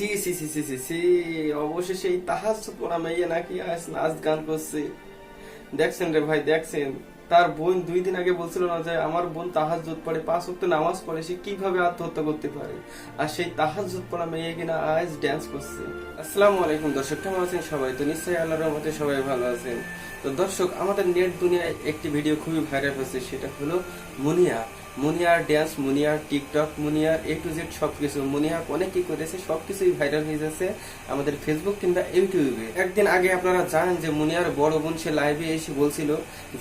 C C C C C C অবশেষে এই তাহাজ পড়া মেয়ে নাকি আজ নাচ গান করছে। দেখছেন রে ভাই, দেখছেন। তার বোন দুই দিন আগে বলছিল না যে আমার বোন তাহাজ পড়ে, পাঁচ ওয়াক্ত নামাজ পড়ে, সে কীভাবে আত্মহত্যা করতে পারে? আর সেই তাহাজ পড়া মেয়ে কিনা আজ ড্যান্স করছে। আসসালামু আলাইকুম দর্শক, কেমন আছেন সবাই? তো নিশ্চয়ই আল্লাহর রহমতে সবাই ভালো আছেন। তো দর্শক, আমাদের নেট দুনিয়ায় একটি ভিডিও খুবই ভাইরাল হয়েছে, সেটা হলো মুনিয়া। মুনিয়ার ড্যান্স, মুনিয়ার টিকটক, মুনিয়ার এ টু জেড সবকিছু। মুনিয়া অনেক কি করেছে, সবকিছুই ভাইরাল হয়ে যাচ্ছে আমাদের ফেসবুক কিংবা ইউটিউবে। একদিন আগে আপনারা জানেন যে মুনিয়ার বড় বোন সে লাইভে এসে বলছিল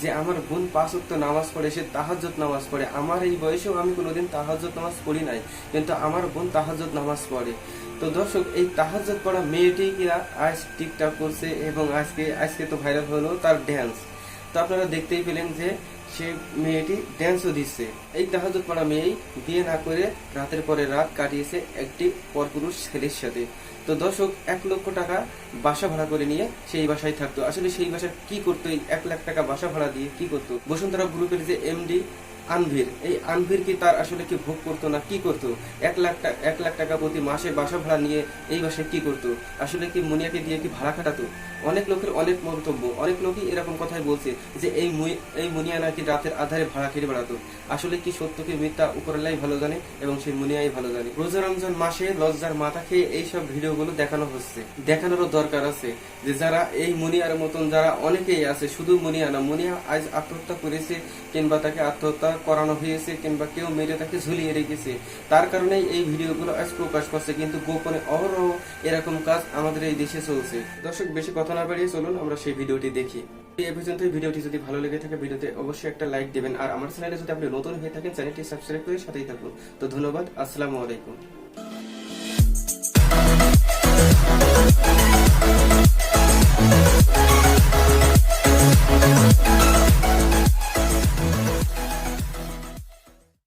যে, আমার বোন পাঁচ নামাজ পড়ে, সে তাহাজ্জত নামাজ পড়ে। আমার এই বয়সেও আমি কোনোদিন তাহাজ্জত নামাজ পড়ি নাই, কিন্তু আমার বোন তাহাজ্জত নামাজ পড়ে। তো দর্শক, এই তাহাজ্জত পড়া মেয়েটি কিনা আজ টিকটক করছে এবং আজকে আজকে তো ভাইরাল হলো তার ড্যান্স তো আপনারা দেখতেই পেলেন যে সে মেয়েটি ড্যান্সও দিচ্ছে। এই তাহাজত পড়া মেয়েই বিয়ে না করে রাতের পরে রাত কাটিয়েছে একটি পরপুরুষ ছেলের সাথে। তো দর্শক, এক লক্ষ টাকা বাসা ভাড়া করে নিয়ে সেই বাসায় থাকতো। আসলে সেই বাসা কি করতো? এক লাখ টাকা বাসা ভাড়া দিয়ে কি করতো? বসুন্ধরা গ্রুপের যে এমডি আনভির, এই আনভির কি তার আসলে কি ভোগ করতো না কি করতো? এক লাখ টাকা এক লাখ টাকা প্রতি মাসে বাসা ভাড়া নিয়ে এই বাসায় কি করতো? আসলে কি মুনিয়াকে দিয়ে কি ভাড়া খাটাতো? অনেক লোকের অনেক মন্তব্য, অনেক লোকই এরকম কথাই বলছে যে এই এই মুনিয়া নাকি রাতের আধারে ভাড়া খেটে বেড়াতো। আসলে কি সত্য কি মিথ্যা উপরলাই ভালো জানে এবং সেই মুনিয়াই ভালো জানে। রোজা রমজান মাসে লজ্জার মাথা খেয়ে এইসব ভিডিওগুলো দেখানো হচ্ছে। দেখানোরও দরকার আছে যে যারা এই মুনিয়ার মতন যারা অনেকেই আছে, শুধু মুনিয়া না, মুনিয়া আজ আত্মহত্যা করেছে কিংবা তাকে আত্মহত্যা করানো হয়েছে কিংবা কেউ মেরে তাকে ঝুলিয়ে রেখেছে। তার কারণে এই ভিডিওগুলো আজ প্রকাশ করছে, কিন্তু গোপনে অহরহ এরকম কাজ আমাদের এই দেশে চলছে। দর্শক, বেশি কথা না বাড়িয়ে চলুন, আমরা সেই ভিডিওটি দেখি। এই পর্যন্ত ভিডিওটি যদি ভালো লেগে থাকে, ভিডিওতে অবশ্যই একটা লাইক দেবেন। আর আমার চ্যানেলে যদি আপনি নতুন হয়ে থাকেন, চ্যানেলটি সাবস্ক্রাইব করে সাথেই থাকুন। তো ধন্যবাদ, আসসালামু আলাইকুম।